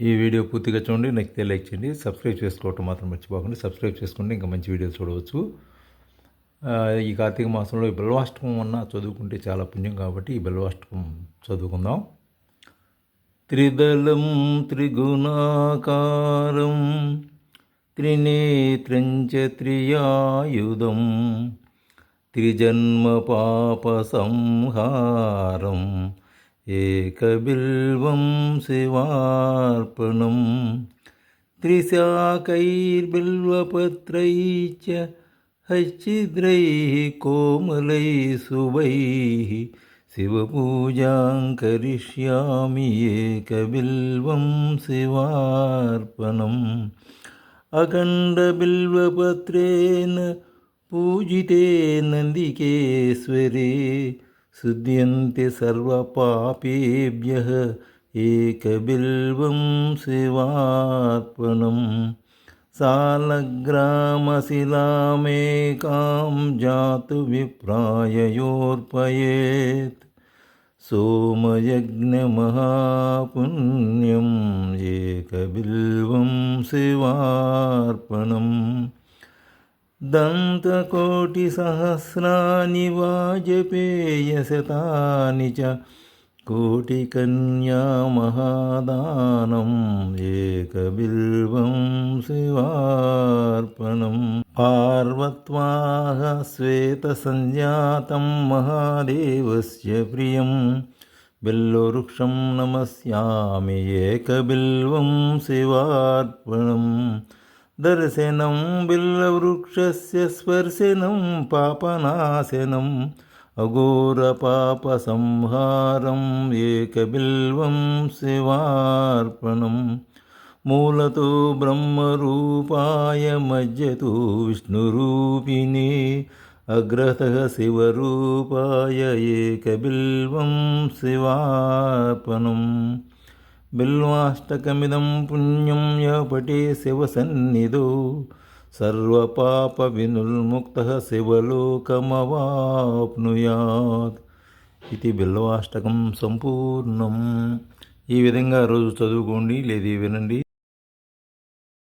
ఈ వీడియో పూర్తిగా చూడండి నచ్చితే లైక్ చేయండి సబ్స్క్రైబ్ చేసుకోవటం మాత్రం మర్చిపోకండి సబ్స్క్రైబ్ చేసుకుంటే ఇంకా మంచి వీడియోలు చూడవచ్చు. ఈ కార్తీక మాసంలో ఈ బెల్వాష్టకం అన్న చదువుకుంటే చాలా పుణ్యం కాబట్టి ఈ బెల్వాష్టకం చదువుకుందాం. త్రిబలం త్రిగుణాకారం త్రినేత్రంచ త్రియాయుధం త్రిజన్మ పాప సంహారం ഏകബിൽവം ശിവാർപ്പണം ത്രിശാകൈർബിൽവപത്രൈച്ച ഹച്ചിദ്രൈः कोमलैः सुवैः शिवपूजां करिष्यामि एकबिल्वं शिवार्पणम् अखण्डबिल्वपत्रेण पूजिते नन्दिकेश्वरे शुद्ध्यन्ते सर्वपापेभ्यः एकबिल्वं शिवार्पणम् सालग्रामशिलामेकां जातु विप्राययोर्पयेत् सोमयज्ञमहापुण्यम् एकबिल्वं शिवार्पणम् दन्तकोटिसहस्राणि वाजपेयशतानि च कोटिकन्यामहादानम् एकबिल्वं शिवार्पणम् पार्वत्वाः श्वेतसञ्जातं महादेवस्य प्रियं बिल्ववृक्षं नमस्यामि एकबिल्वं शिवार्पणम् దర్శనం బిల్లవృక్షస్య స్పర్శనం పాపనాశనం అఘోరపాపసంహారం ఏకబిల్వం శివార్పణం మూలతో బ్రహ్మరూపాయ మజ్జతు విష్ణురూపిణి అగ్రత శివరూపాయ ఏకబిల్వం శివార్పణం బిల్వాష్టకమిదం పుణ్యం యా పటే శివసన్నిధో. సర్వపాప వినుల్ముక్త శివలోకమవాప్నుయాత్. ఇది బిల్వాష్టకం సంపూర్ణం. ఈ విధంగా రోజు చదువుకోండి లేదు వినండి.